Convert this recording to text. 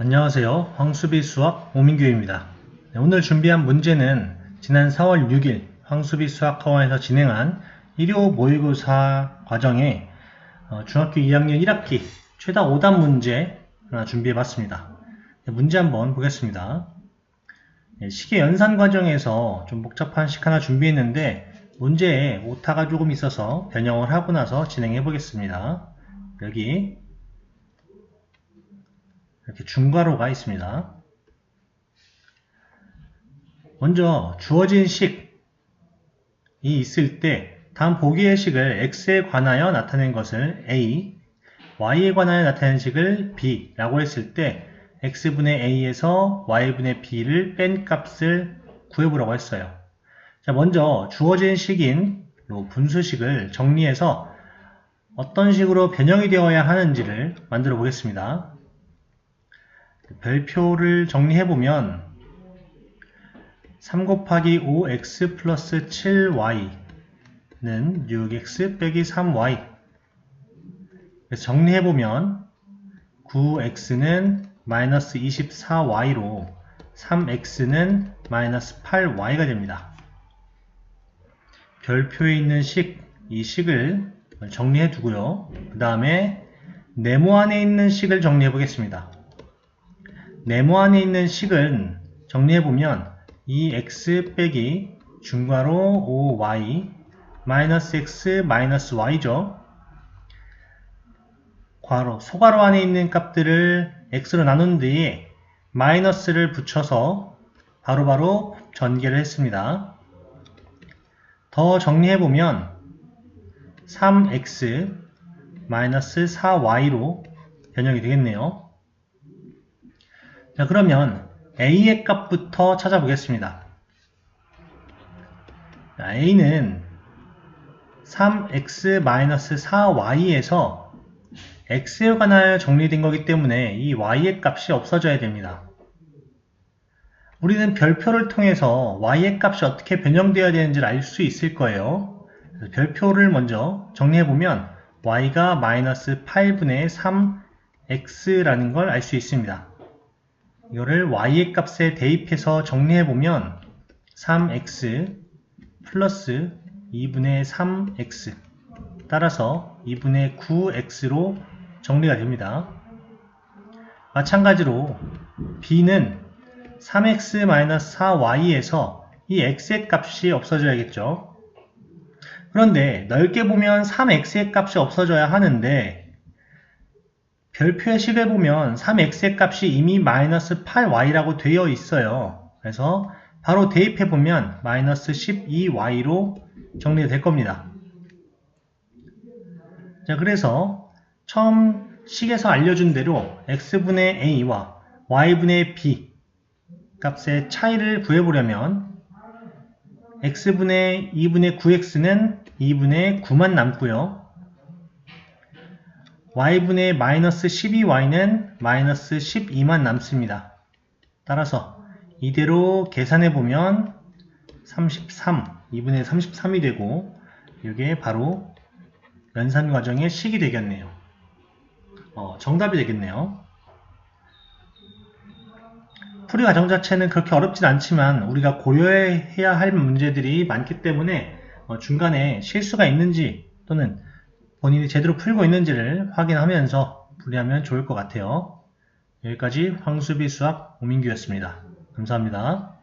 안녕하세요. 황수비 수학 오민규입니다. 네, 오늘 준비한 문제는 지난 4월 6일 황수비 수학학원에서 진행한 일요 모의고사 과정에 어, 중학교 2학년 1학기 최다 5단 문제 하나 준비해 봤습니다. 네, 문제 한번 보겠습니다. 네, 시계 연산 과정에서 좀 복잡한 식 하나 준비했는데 문제에 오타가 조금 있어서 변형을 하고 나서 진행해 보겠습니다. 여기 이렇게 중괄호가 있습니다. 먼저 주어진 식이 있을 때 다음 보기의 식을 x에 관하여 나타낸 것을 a, y에 관하여 나타낸 식을 b라고 했을 때 x분의 a에서 y분의 b를 뺀 값을 구해보라고 했어요. 자, 먼저 주어진 식인 분수식을 정리해서 어떤 식으로 변형이 되어야 하는지를 만들어 보겠습니다. 별표를 정리해보면 3 곱하기 5x 플러스 7y는 6x 빼기 3y 그래서 정리해보면 9x는 마이너스 24y로 3x는 마이너스 8y가 됩니다. 별표에 있는 식, 이 식을 정리해 두고요. 그 다음에 네모 안에 있는 식을 정리해 보겠습니다. 네모 안에 있는 식은 정리해보면 이 x 빼기 중괄호 5y 마이너스 x 마이너스 y죠. 괄호, 소괄호 안에 있는 값들을 x로 나눈 뒤에 마이너스를 붙여서 바로바로 바로 전개를 했습니다. 더 정리해보면 3x 마이너스 4y로 변형이 되겠네요. 자, 그러면 a의 값부터 찾아보겠습니다. 자, a는 3x-4y에서 x에 관하여 정리된 거기 때문에 이 y의 값이 없어져야 됩니다. 우리는 별표를 통해서 y의 값이 어떻게 변형되어야 되는지를 알 수 있을 거예요. 별표를 먼저 정리해보면 y가 마이너스 8분의 3x라는 걸 알 수 있습니다. 이거를 y의 값에 대입해서 정리해보면 3x 플러스 2분의 3x 따라서 2분의 9x로 정리가 됩니다. 마찬가지로 b는 3x-4y에서 이 x의 값이 없어져야겠죠. 그런데 넓게 보면 3x의 값이 없어져야 하는데 별표의 식을 보면 3x의 값이 이미 마이너스 8y라고 되어 있어요. 그래서 바로 대입해 보면 마이너스 12y로 정리가 될 겁니다. 자, 그래서 처음 식에서 알려준 대로 x분의 a와 y분의 b 값의 차이를 구해보려면 x분의 2분의 9x는 2분의 9만 남고요. Y분의 마이너스 12y는 마이너스 12만 남습니다. 따라서 이대로 계산해 보면 33, 2분의 33이 되고 이게 바로 연산 과정의 식이 되겠네요. 어, 정답이 되겠네요. 풀이 과정 자체는 그렇게 어렵진 않지만 우리가 고려해야 할 문제들이 많기 때문에 어, 중간에 실수가 있는지 또는 본인이 제대로 풀고 있는지를 확인하면서 풀이하면 좋을 것 같아요. 여기까지 황수비 수학 오민규였습니다. 감사합니다.